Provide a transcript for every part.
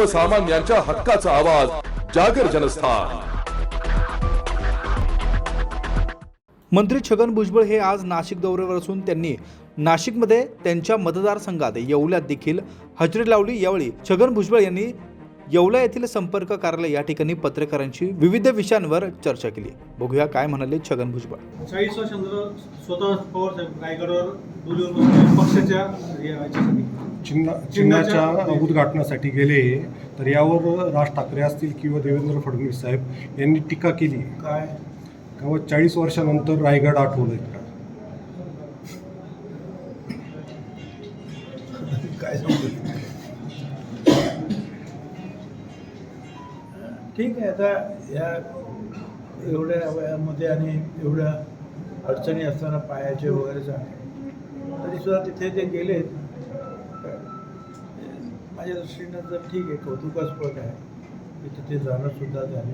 सर्वसामान्यांच्या हक्काचा आवाज जागर जनस्थान. मंत्री छगन भुजबळ हे आज नाशिक दौऱ्यावर असून त्यांनी नाशिकमध्ये त्यांच्या मतदारसंघात येवल्यात देखील हजेरी लावली. यावेळी छगन भुजबळ यांनी येवला येथील संपर्क कार्यालय या ठिकाणी पत्रकारांशी विविध विषयांवर चर्चा केली. बघूया काय म्हणाले छगन भुजबळ. चाळीस स्वतः रायगडवर पक्षाच्या याच्यासाठी चिन्ह चिन्हाच्या- उद्घाटनासाठी गेले तर यावर राज ठाकरे असतील किंवा देवेंद्र फडणवीस साहेब यांनी टीका केली. काय? तेव्हा चाळीस वर्षानंतर रायगड आठवलंय का काय ठीक आहे आता या एवढ्या वयामध्ये आणि एवढ्या अडचणी असताना पायाचे वगैरे झाले तरी सुद्धा तिथे ते गेलेत माझ्या दृष्टीनं तर ठीक आहे कौतुकास्पद आहे की तिथे जाणं सुद्धा झाले.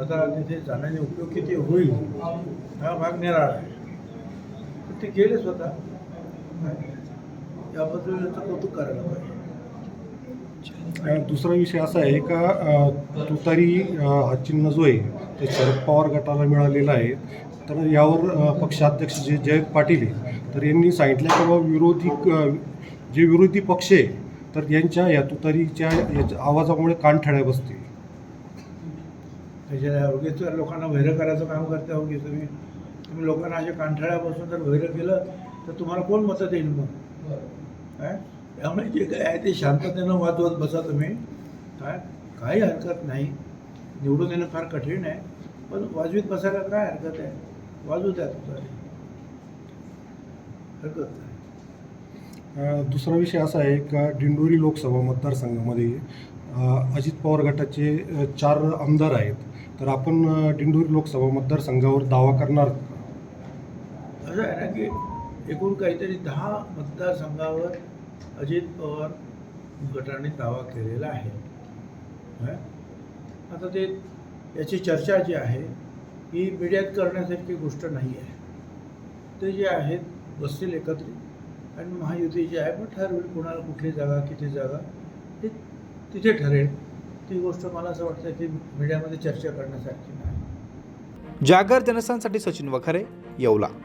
आता तिथे जाण्याने उपयोग किती होईल हा भाग निराळा आहे. ते गेले स्वतः. याबद्दल याचं कौतुक करायला पाहिजे. दुसरा विषय असा आहे का तुतारी हा चिन्ह जो आहे ते शरद पवार गटाला मिळालेला आहे. तर यावर पक्षाध्यक्ष जे जयंत पाटील आहे तर यांनी सांगितलं की बाबा विरोधी जे विरोधी पक्ष आहे तर यांच्या या तुतारीच्या याच्या आवाजामुळे कानठळ्या बसतील त्याच्या उगीच लोकांना वैर करायचं काम करता हो की तुम्ही तुम्ही लोकांना अशा कांठाळ्यापासून जर वैर केलं तर तुम्हाला कोण मतं देईल मग? काय त्यामुळे जे काय आहे ते शांततेनं वाजवत बसा तुम्ही. काय काही हरकत नाही. निवडून येणं फार कठीण आहे. पण वाजवीत बसायला काय हरकत आहे? वाजवू द्या तुझा हरकत नाही. दुसरा विषय असा आहे का दिंडोरी लोकसभा मतदारसंघामध्ये अजित पवार गटाचे चार आमदार आहेत. तर आपण अ, दिंडोरी लोकसभा मतदारसंघावर दावा करणार का? असं आहे ना की एकूण काहीतरी दहा मतदारसंघावर अजित पवार गटाने दावा केलेला आहे. आता ते याची चर्चा जी आहे ही मीडियात करण्यासारखी गोष्ट नाही आहे. ते जे आहेत बसतील एकत्रित. आणि महायुती जी आहे पण ठरवेल कोणाला कुठली जागा किती जागा हे तिथे ठरेल. ती गोष्ट मला असं वाटतं की मीडियामध्ये चर्चा करण्यासारखी नाही. जागर जनस्थानसाठी सचिन वखारे येवला.